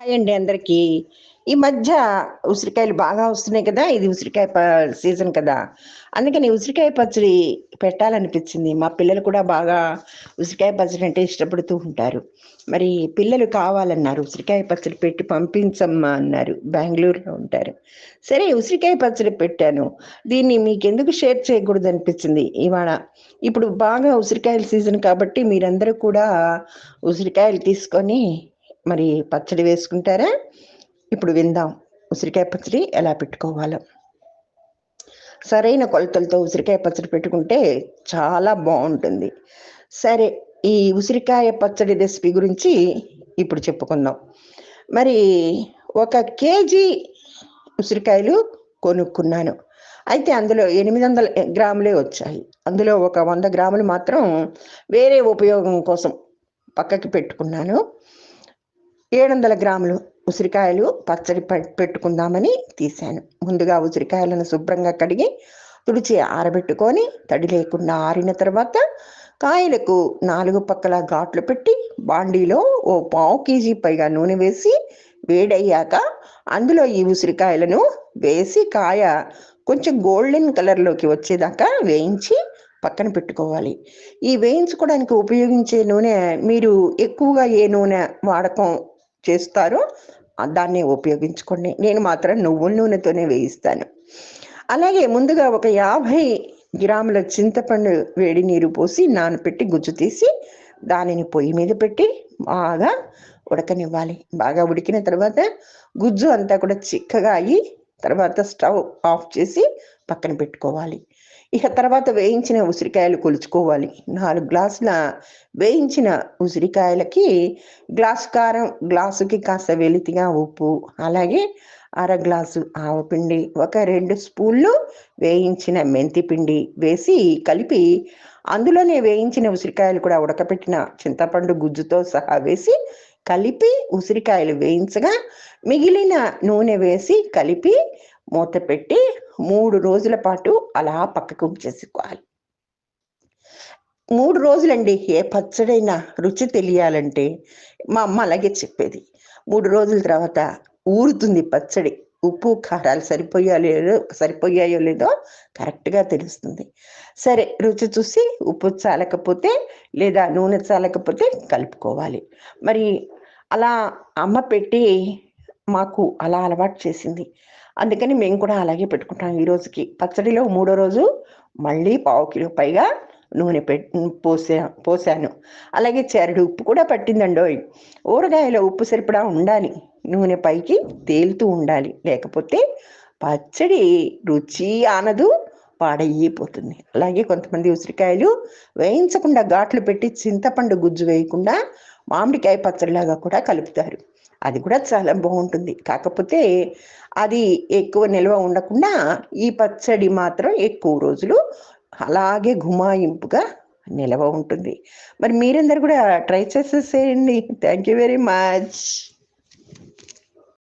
Hi అండి అందరికీ. ఈ మధ్య ఉసిరికాయలు బాగా వస్తున్నాయి కదా ఇది ఉసిరికాయ సీజన్ కదా. అందుకని ఉసిరికాయ పచ్చడి పెట్టాలనిపించింది. మా పిల్లలు కూడా బాగా ఉసిరికాయ పచ్చడి అంటే ఇష్టపడుతూ ఉంటారు. మరి పిల్లలు కావాలన్నారు ఉసిరికాయ పచ్చడి పెట్టి పంపించమ్మా అన్నారు. బెంగళూరులో ఉంటారు. సరే ఉసిరికాయ పచ్చడి పెట్టాను. దీన్ని మీకు ఎందుకు షేర్ చేయకూడదు అనిపించింది ఇవాళ ఇప్పుడు బాగా ఉసిరికాయల సీజన్ కాబట్టి మీరందరూ కూడా ఉసిరికాయలు తీసుకొని మరి పచ్చడి వేసుకుంటారా? ఇప్పుడు విందాం. ఉసిరికాయ పచ్చడి ఎలా పెట్టుకోవాలో. సరైన కొలతలతో ఉసిరికాయ పచ్చడి పెట్టుకుంటే చాలా బాగుంటుంది. సరే ఈ ఉసిరికాయ పచ్చడి రెసిపీ గురించి ఇప్పుడు చెప్పుకుందాం. మరి ఒక కేజీ ఉసిరికాయలు కొనుక్కున్నాను. అయితే అందులో ఎనిమిది వందల గ్రాములే వచ్చాయి. అందులో ఒక వంద గ్రాములు మాత్రం వేరే ఉపయోగం కోసం పక్కకి పెట్టుకున్నాను. ఏడు వందల గ్రాములు ఉసిరికాయలు పచ్చడి పె- పెట్టుకుందామని తీశాను. ముందుగా ఉసిరికాయలను శుభ్రంగా కడిగి తుడిచి ఆరబెట్టుకొని తడి లేకుండా ఆరిన తర్వాత కాయలకు నాలుగు పక్కల ఘాట్లు పెట్టి బాండీలో ఓ పావు కేజీ పైగా నూనె వేసి వేడయ్యాక అందులో ఈ ఉసిరికాయలను వేసి కాయ కొంచెం గోల్డెన్ కలర్లోకి వచ్చేదాకా వేయించి పక్కన పెట్టుకోవాలి. ఈ వేయించుకోవడానికి ఉపయోగించే నూనె మీరు ఎక్కువగా ఏ నూనె వాడకం చేస్తారో దాన్ని దాన్నే ఉపయోగించుకోండి. నేను మాత్రం నువ్వుల నూనెతోనే వేయిస్తాను. అలాగే ముందుగా ఒక యాభై గ్రాముల చింతపండు వేడి నీరు పోసి నానపెట్టి గుజ్జు తీసి దానిని పొయ్యి మీద పెట్టి బాగా ఉడకనివ్వాలి. బాగా ఉడికిన తర్వాత గుజ్జు అంతా కూడా చిక్కగా అయ్యి తర్వాత స్టవ్ ఆఫ్ చేసి పక్కన పెట్టుకోవాలి. ఇక తర్వాత వేయించిన ఉసిరికాయలు కొలుచుకోవాలి. నాలుగు గ్లాసుల వేయించిన ఉసిరికాయలకి గ్లాస్ కారం గ్లాసుకి కాస్త వెలితిగా ఉప్పు అలాగే అర గ్లాసు ఆవపిండి ఒక రెండు స్పూన్లు వేయించిన మెంతి పిండి వేసి కలిపి అందులోనే వేయించిన ఉసిరికాయలు కూడా ఉడకపెట్టిన చింతపండు గుజ్జుతో సహా వేసి కలిపి ఉసిరికాయలు వేయించగా మిగిలిన నూనె వేసి కలిపి మూత పెట్టి మూడు రోజుల పాటు అలా పక్కకు చేసుకోవాలి మూడు రోజులండి ఏ పచ్చడైనా రుచి తెలియాలంటే మా అమ్మ అలాగే చెప్పేది. మూడు రోజుల తర్వాత ఊరుతుంది పచ్చడి ఉప్పు కారాలు సరిపోయా లేదో సరిపోయాయో లేదో కరెక్ట్గా తెలుస్తుంది. సరే రుచి చూసి ఉప్పు చాలకపోతే లేదా నూనె చాలకపోతే కలుపుకోవాలి. మరి అలా అమ్మ పెట్టి మాకు అలా అలవాటు చేసింది. అందుకని మేము కూడా అలాగే పెట్టుకుంటాం ఈ రోజుకి. పచ్చడిలో మూడో రోజు మళ్ళీ పావు కిలో పైగా నూనె పె పోసా పోసాను. అలాగే చెరడు ఉప్పు కూడా పట్టిందండోయ్. ఊరగాయలో ఉప్పు సరిపడా ఉండాలి. నూనె పైకి తేలుతూ ఉండాలి. లేకపోతే పచ్చడి రుచి ఆనదు పాడైపోతుంది అలాగే కొంతమంది ఉసిరికాయలు వేయించకుండా ఘాట్లు పెట్టి చింతపండు గుజ్జు వేయకుండా మామిడికాయ పచ్చడిలాగా కూడా కలుపుతారు. అది కూడా చాలా బాగుంటుంది. కాకపోతే అది ఎక్కువ నిల్వ ఉండకుండా ఈ పచ్చడి మాత్రం ఎక్కువ రోజులు అలాగే గుమాయింపుగా నిల్వ ఉంటుంది. మరి మీరందరూ కూడా ట్రై చేసేసేయండి. Thank you very much